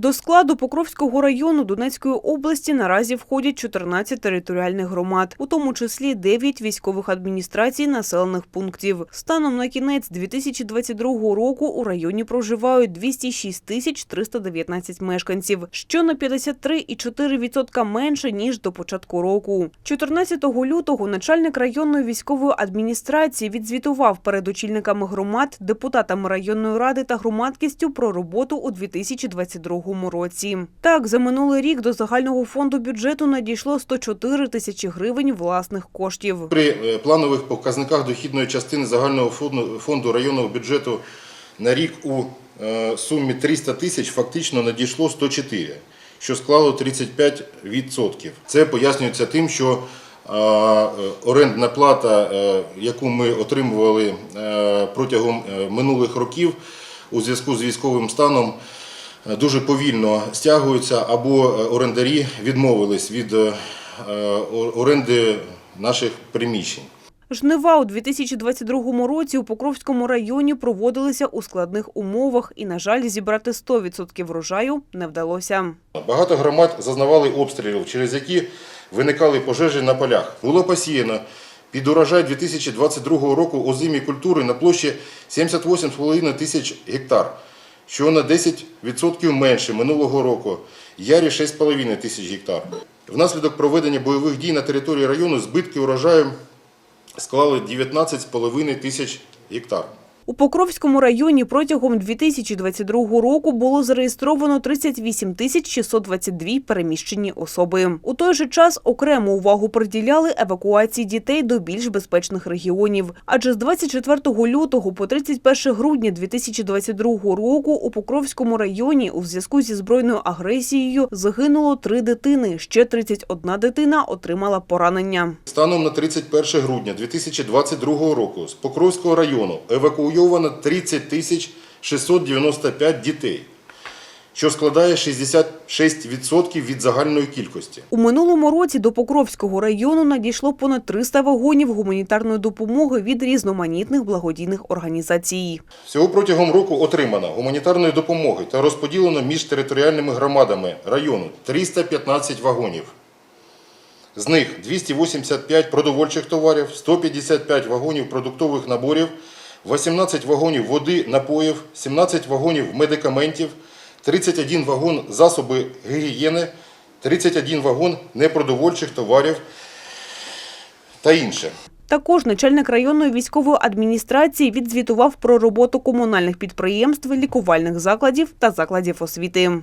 До складу Покровського району Донецької області наразі входять 14 територіальних громад, у тому числі 9 військових адміністрацій населених пунктів. Станом на кінець 2022 року у районі проживають 206 тисяч 319 мешканців, що на 53,4% менше ніж до початку року. 14 лютого начальник районної військової адміністрації відзвітував перед очільниками громад, депутатами районної ради та громадськістю про роботу у 2022 році. Так, за минулий рік до загального фонду бюджету надійшло 104 тисячі гривень власних коштів. При е, планових показниках дохідної частини загального фонду, районного бюджету на рік у е, сумі 300 тисяч фактично надійшло 104, що склало 35%. Це пояснюється тим, що е, орендна плата, яку ми отримували протягом минулих років у зв'язку з військовим станом, дуже повільно стягуються або е, орендарі відмовились від е, е, оренди наших приміщень. Жнива у 2022 році у Покровському районі проводилися у складних умовах і, на жаль, зібрати 100% врожаю не вдалося. Багато громад зазнавали обстрілів, через які виникали пожежі на полях. Було посіяно під урожай 2022 року озимі культури на площі 78,5 тисяч гектар, що на 10% менше минулого року. Ярі 6,5 тисяч гектар. Внаслідок проведення бойових дій на території району збитки урожаю склали 19,5 тисяч гектар. У Покровському районі протягом 2022 року було зареєстровано 38 тисяч 622 переміщені особи. У той же час окрему увагу приділяли евакуації дітей до більш безпечних регіонів. Адже з 24 лютого по 31 грудня 2022 року у Покровському районі у зв'язку зі збройною агресією загинуло три дитини. Ще 31 дитина отримала поранення. Станом на 31 грудня 2022 року з Покровського району евакуйовано 30 тисяч 695 дітей, що складає 66% від загальної кількості. У минулому році до Покровського району надійшло понад 300 вагонів гуманітарної допомоги від різноманітних благодійних організацій. Всього протягом року отримано гуманітарної допомоги та розподілено між територіальними громадами району 315 вагонів. З них 285 продовольчих товарів, 155 вагонів продуктових наборів, 18 вагонів води, напоїв, 17 вагонів медикаментів, 31 вагон засоби гігієни, 31 вагон непродовольчих товарів та інше. Також начальник районної військової адміністрації відзвітував про роботу комунальних підприємств, лікувальних закладів та закладів освіти.